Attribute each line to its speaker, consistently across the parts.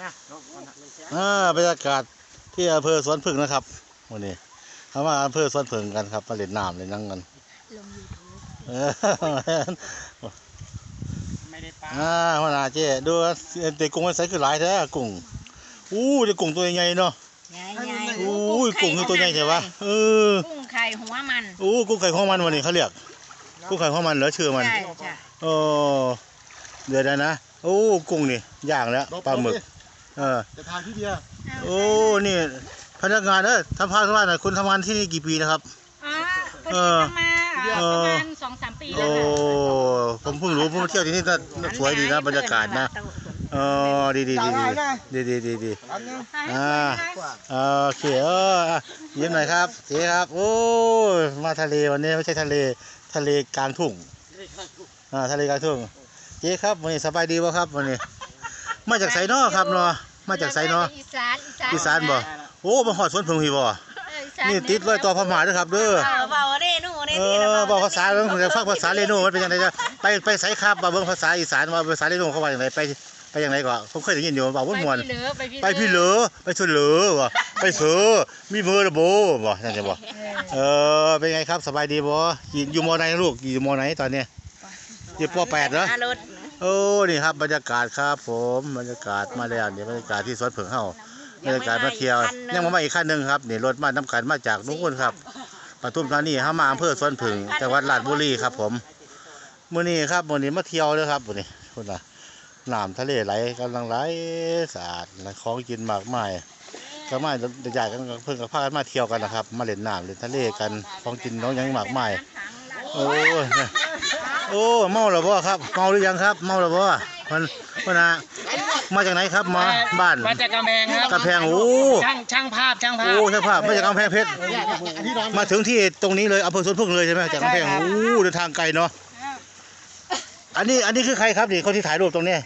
Speaker 1: นะ
Speaker 2: อ่าบรรยากาศที่อำเภอสวนผึ่งนะครับวันนี้เขามาอำเภอสวนผึ่งกันครับมาเล่นน้ำเล่นนั่งกัน
Speaker 3: ลงยูทูบ
Speaker 2: เออ
Speaker 1: ไม่ได้ปลา
Speaker 2: อ่าหัวหน้าเจ๊ดูเด็กกุ้งมันใส่คือหลายแท้กุ้งอู้เด็กกุ้งตัวใหญ่ๆเนาะ
Speaker 3: ใหญ่ใหญ่
Speaker 2: อู้ยกุ้งคือตัวใหญ่ใช่ปะเออ
Speaker 3: กุ้งไข่หัวมัน
Speaker 2: อู้กุ้งไข่ของมันวันนี้เขาเรียกกุ้งไข่ของมันเหรอชื่อมัน
Speaker 3: ใช่จ้ะ
Speaker 2: โอ้เดี๋ยวนะนะโอ้กุ้งนี่ย่างแล้วปลาหมึก
Speaker 1: จะพาที่เดียว
Speaker 2: โอ้นี่พนักงานเออทำพาสมภาษณ์หน่อยคุณทำงานที่นี่กี่ปีนะครับ
Speaker 3: อ๋อพอดีมาประมาณสองสามปีแล้
Speaker 2: โอ้
Speaker 3: วค่ะ
Speaker 2: ผมเพิ่งรู้ผมมาเที่ยวที่นี่ก็สวยดีนะบรรยากาศนะเออดีดีดีดีดีดีดี
Speaker 1: อ๋
Speaker 2: โอเคเออยิ้มหน่อยครับเจ๊ครับ โอ้มาทะเลวันนี้ไม่ใช่ทะเลทะเลกลางทุ่งอ่าทะเลกลางทุ่งเจ๊ครับวันนี้สบายดีป่ะครับวันนี้ มาจากไสนอครับเนาะมาจากไสนอ
Speaker 3: อีสานอีสาน
Speaker 2: อีสานบ่โอ้มาหอดสวนเพิ่งพี่บ่
Speaker 3: เอออีสา
Speaker 2: นี่ติดไว้ต่อพม่าด้วยครับเด้อ
Speaker 3: เออเบาเด้นู่นเด้
Speaker 2: เอ
Speaker 3: นี่
Speaker 2: อบอกภาษาเรื่องผมจะฟังภาษาเรนูมันเป็นยังไงจะไปไปไสครับมาเบิ่งภาษาอีสานว่าภาษาเรนูเขาว่าอย่างไรไปไปอย่างไรก่อนผมเคยได้ยินอยู่บอกว่าม่วน
Speaker 3: ไปพี่เหลือ
Speaker 2: ไปพี่เหลือไปสุดเหลือว่ะไปเสือมีมือระโบบ่นั่นจะบอกเออเป็นไงครับสบายดีบ่อยู่อยู่มอไหนลูกอยู่มอไหนตอนเนี้ยอยู่ปแปดเหรอ
Speaker 3: รถ
Speaker 2: โอ้ นี่ครับบรรยากาศครับผมบรรยากาศมาแล้วเนี่ยบรรยากาศที่สวนเผิงเฮาบรรยากาศมาเที่ยวยังมาอีกขั้นหนึ่งครับนี่รถมาน้ำกันมาจากนู่นครับปทุมธานีเฮามาอำเภอสวนเผิงจังหวัดราชบุรีครับ ผมมื้อนี้ครับมื้อนี้มาเที่ยวเลยครับมื้อนี้คุณน่ะน้ำทะเลไหลกำลังไหลสะอาดแลองกินมากมายก็มาใหญ่กันเพิ่งก็พากันมาเที่ยวกันนะครับ มาเล่นน้ำเล่นทะเลกันของกินน้องยังมากมายโอ้ย โอ้เมาแล้วบ่ครับเมาหรือยังครับ เมาแล้วบ่มันมันนะมาจากไหนครับมาบ้าน
Speaker 1: มาจากกำแพงครับ
Speaker 2: กระแพงโอ้
Speaker 1: ช่างช่างภาพช่างภา
Speaker 2: โอ้
Speaker 1: พ
Speaker 2: ใช่ภาพมาจากกำแพงเพชรมาถึงที่ตรงนี้เลยอำเภอสวนพึ่งเลยใช่ไหมจากกำแพง
Speaker 1: ใช่ครับ
Speaker 2: โอ้เดินทางไกลเนาะอันนี้อันนี้คือใครครับนี่คนที่ถ่ายรูปตรงนี้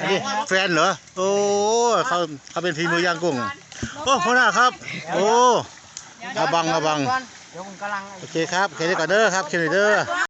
Speaker 2: อันนี้แฟนเหรอโอ้เขาเขาเป็นพีมือย่างกุ้งโอ้หัวหน้าครับ โอ้อาบังอาบัง
Speaker 1: เดี๋ยวผมกำลัง
Speaker 2: โอเคครับโอเคเดี๋ยวก่อนเด้อครับเคลียร์หน่อยเด้อ